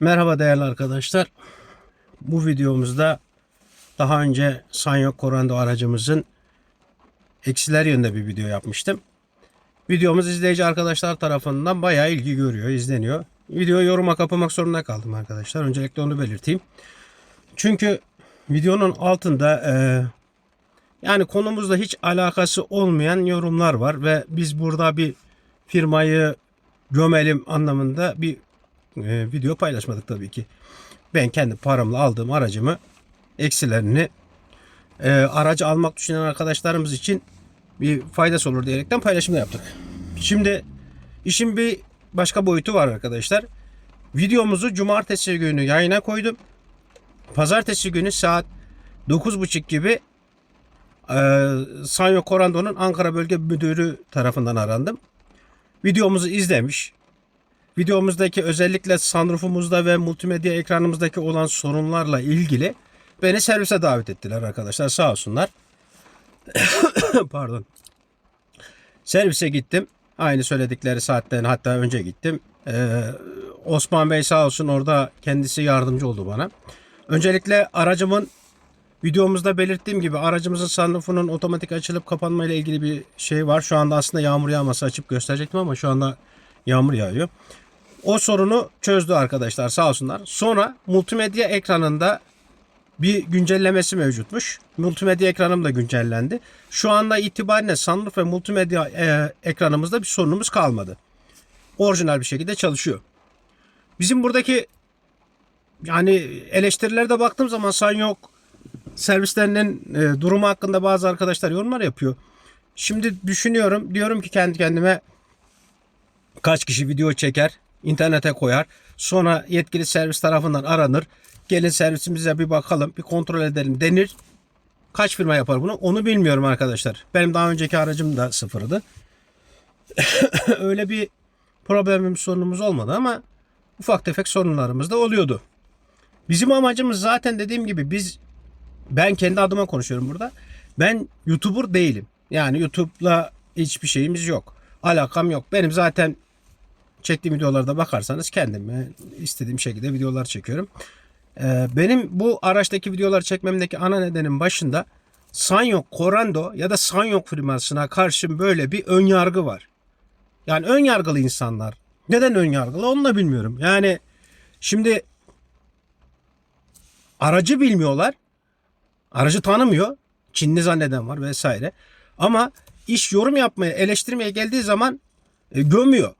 Merhaba değerli arkadaşlar. Bu videomuzda daha önce Sanyo Corando aracımızın eksiler yönünde bir video yapmıştım. Videomuz izleyici arkadaşlar tarafından bayağı ilgi görüyor, izleniyor. Video yoruma kapamak zorunda kaldım arkadaşlar. Öncelikle onu belirteyim. Çünkü videonun altında e, yani konumuzla hiç alakası olmayan yorumlar var ve biz burada bir firmayı gömelim anlamında bir e, video paylaşmadık tabii ki. Ben kendi paramla aldığım aracımı eksilerini e, aracı almak düşünen arkadaşlarımız için bir faydası olur diyerekten paylaşımda yaptık. Şimdi işin bir başka boyutu var arkadaşlar. Videomuzu cumartesi günü yayına koydum. Pazartesi günü saat 9.30 gibi e, Sanyo Korando'nun Ankara Bölge Müdürü tarafından arandım. Videomuzu izlemiş. Videomuzdaki özellikle sunroofumuzda ve multimedya ekranımızdaki olan sorunlarla ilgili beni servise davet ettiler arkadaşlar sağ olsunlar. Pardon. Servise gittim. Aynı söyledikleri saatten hatta önce gittim. Ee, Osman Bey sağ olsun orada kendisi yardımcı oldu bana. Öncelikle aracımın videomuzda belirttiğim gibi aracımızın sunroofunun otomatik açılıp kapanma ile ilgili bir şey var. Şu anda aslında yağmur yağması açıp gösterecektim ama şu anda yağmur yağıyor. O sorunu çözdü arkadaşlar sağ olsunlar. Sonra multimedya ekranında bir güncellemesi mevcutmuş. Multimedya ekranım da güncellendi. Şu anda itibariyle sunroof ve multimedya e, ekranımızda bir sorunumuz kalmadı. Orijinal bir şekilde çalışıyor. Bizim buradaki yani eleştirilerde baktığım zaman Sanyok servislerinin e, durumu hakkında bazı arkadaşlar yorumlar yapıyor. Şimdi düşünüyorum diyorum ki kendi kendime kaç kişi video çeker, internete koyar. Sonra yetkili servis tarafından aranır. Gelin servisimize bir bakalım, bir kontrol edelim denir. Kaç firma yapar bunu onu bilmiyorum arkadaşlar. Benim daha önceki aracım da sıfırdı. Öyle bir problemimiz sorunumuz olmadı ama ufak tefek sorunlarımız da oluyordu. Bizim amacımız zaten dediğim gibi biz ben kendi adıma konuşuyorum burada. Ben YouTuber değilim. Yani YouTube'la hiçbir şeyimiz yok. Alakam yok. Benim zaten çektiğim videolarda bakarsanız kendim istediğim şekilde videolar çekiyorum. Ee, benim bu araçtaki videolar çekmemdeki ana nedenin başında Sanyok Corando ya da Sanyok firmasına karşı böyle bir ön yargı var. Yani ön yargılı insanlar. Neden ön yargılı onu da bilmiyorum. Yani şimdi aracı bilmiyorlar. Aracı tanımıyor. Çinli zanneden var vesaire. Ama iş yorum yapmaya, eleştirmeye geldiği zaman e, gömüyor.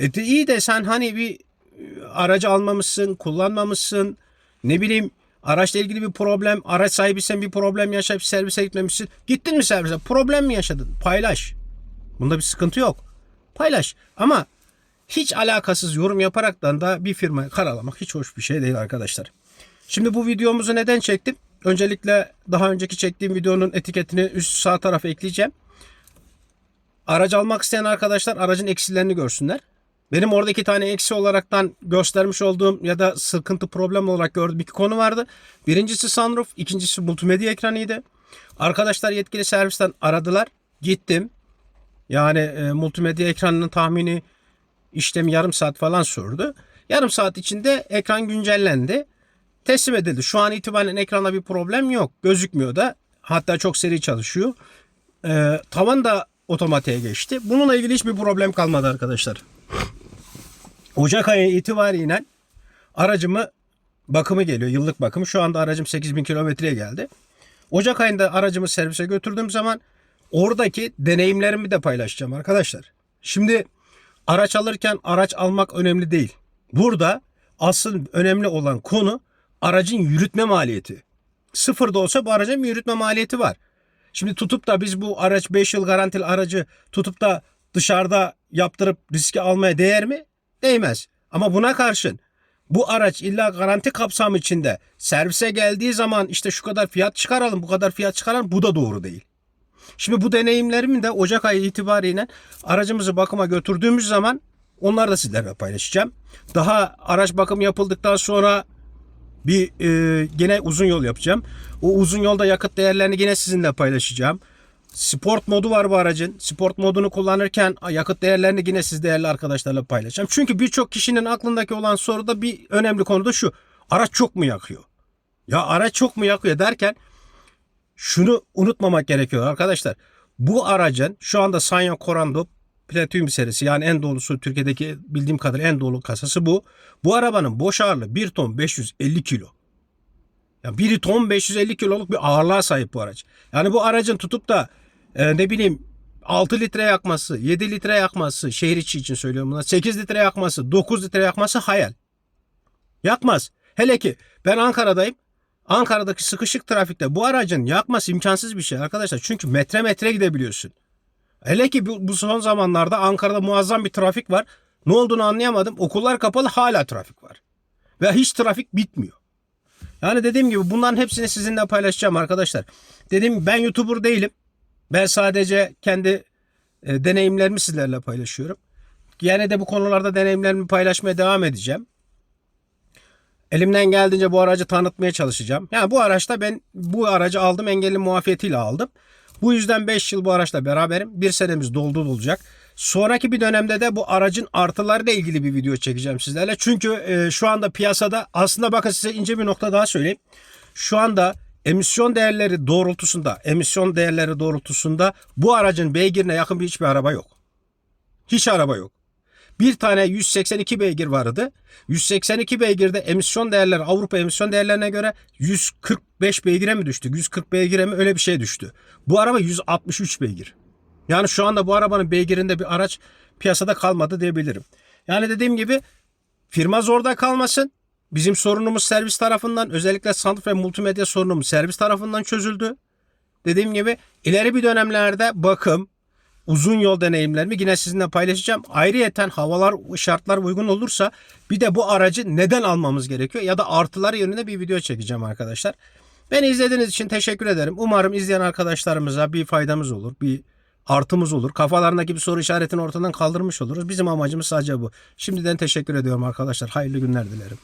E de iyi de sen hani bir e, aracı almamışsın, kullanmamışsın. Ne bileyim araçla ilgili bir problem, araç sahibiysen bir problem yaşayıp servise gitmemişsin. Gittin mi servise? Problem mi yaşadın? Paylaş. Bunda bir sıkıntı yok. Paylaş. Ama hiç alakasız yorum yaparaktan da bir firmayı karalamak hiç hoş bir şey değil arkadaşlar. Şimdi bu videomuzu neden çektim? Öncelikle daha önceki çektiğim videonun etiketini üst sağ tarafa ekleyeceğim. Aracı almak isteyen arkadaşlar aracın eksilerini görsünler. Benim orada iki tane eksi olaraktan göstermiş olduğum ya da sıkıntı problem olarak gördüğüm iki konu vardı. Birincisi sunroof, ikincisi multimedya ekranıydı. Arkadaşlar yetkili servisten aradılar. Gittim. Yani e, multimedya ekranının tahmini işlemi yarım saat falan sürdü. Yarım saat içinde ekran güncellendi. Teslim edildi. Şu an itibaren ekranda bir problem yok. Gözükmüyor da. Hatta çok seri çalışıyor. E, tavan da otomatiğe geçti. Bununla ilgili hiçbir problem kalmadı arkadaşlar. Ocak ayı itibariyle aracımı bakımı geliyor. Yıllık bakımı. Şu anda aracım 8000 kilometreye geldi. Ocak ayında aracımı servise götürdüğüm zaman oradaki deneyimlerimi de paylaşacağım arkadaşlar. Şimdi araç alırken araç almak önemli değil. Burada asıl önemli olan konu aracın yürütme maliyeti. Sıfır da olsa bu aracın yürütme maliyeti var. Şimdi tutup da biz bu araç 5 yıl garantili aracı tutup da dışarıda yaptırıp riski almaya değer mi? Değmez. Ama buna karşın bu araç illa garanti kapsamı içinde servise geldiği zaman işte şu kadar fiyat çıkaralım, bu kadar fiyat çıkaralım bu da doğru değil. Şimdi bu deneyimlerimi de Ocak ayı itibariyle aracımızı bakıma götürdüğümüz zaman onları da sizlerle paylaşacağım. Daha araç bakım yapıldıktan sonra bir e, gene uzun yol yapacağım. O uzun yolda yakıt değerlerini yine sizinle paylaşacağım. Sport modu var bu aracın. Sport modunu kullanırken yakıt değerlerini yine siz değerli arkadaşlarla paylaşacağım. Çünkü birçok kişinin aklındaki olan soru da bir önemli konu da şu. Araç çok mu yakıyor? Ya araç çok mu yakıyor derken şunu unutmamak gerekiyor arkadaşlar. Bu aracın şu anda Sanyo Corando Platinum serisi yani en dolusu Türkiye'deki bildiğim kadarıyla en dolu kasası bu. Bu arabanın boş ağırlığı 1 ton 550 kilo. Ya 1 ton 550 kiloluk bir ağırlığa sahip bu araç. Yani bu aracın tutup da e, ne bileyim 6 litre yakması, 7 litre yakması, şehir içi için söylüyorum buna. 8 litre yakması, 9 litre yakması hayal. Yakmaz. Hele ki ben Ankara'dayım. Ankara'daki sıkışık trafikte bu aracın yakması imkansız bir şey arkadaşlar. Çünkü metre metre gidebiliyorsun. Hele ki bu, bu son zamanlarda Ankara'da muazzam bir trafik var. Ne olduğunu anlayamadım. Okullar kapalı hala trafik var. Ve hiç trafik bitmiyor. Yani dediğim gibi bunların hepsini sizinle paylaşacağım arkadaşlar. Dediğim gibi ben YouTuber değilim. Ben sadece kendi e, deneyimlerimi sizlerle paylaşıyorum. Yine de bu konularda deneyimlerimi paylaşmaya devam edeceğim. Elimden geldiğince bu aracı tanıtmaya çalışacağım. Yani bu araçta ben bu aracı aldım engelli muafiyetiyle aldım. Bu yüzden 5 yıl bu araçla beraberim. Bir senemiz doldu olacak. Sonraki bir dönemde de bu aracın artılarıyla ilgili bir video çekeceğim sizlerle. Çünkü e, şu anda piyasada aslında bakın size ince bir nokta daha söyleyeyim. Şu anda emisyon değerleri doğrultusunda, emisyon değerleri doğrultusunda bu aracın beygirine yakın bir hiçbir araba yok. Hiç araba yok. Bir tane 182 beygir vardı. 182 beygirde emisyon değerleri Avrupa emisyon değerlerine göre 145 beygire mi düştü? 140 beygire mi öyle bir şey düştü. Bu araba 163 beygir. Yani şu anda bu arabanın beygirinde bir araç piyasada kalmadı diyebilirim. Yani dediğim gibi firma zorda kalmasın. Bizim sorunumuz servis tarafından özellikle sanat ve multimedya sorunumuz servis tarafından çözüldü. Dediğim gibi ileri bir dönemlerde bakım, uzun yol deneyimlerimi yine sizinle paylaşacağım. Ayrıyeten havalar, şartlar uygun olursa bir de bu aracı neden almamız gerekiyor ya da artıları yönünde bir video çekeceğim arkadaşlar. Beni izlediğiniz için teşekkür ederim. Umarım izleyen arkadaşlarımıza bir faydamız olur, bir artımız olur. Kafalarındaki bir soru işaretini ortadan kaldırmış oluruz. Bizim amacımız sadece bu. Şimdiden teşekkür ediyorum arkadaşlar. Hayırlı günler dilerim.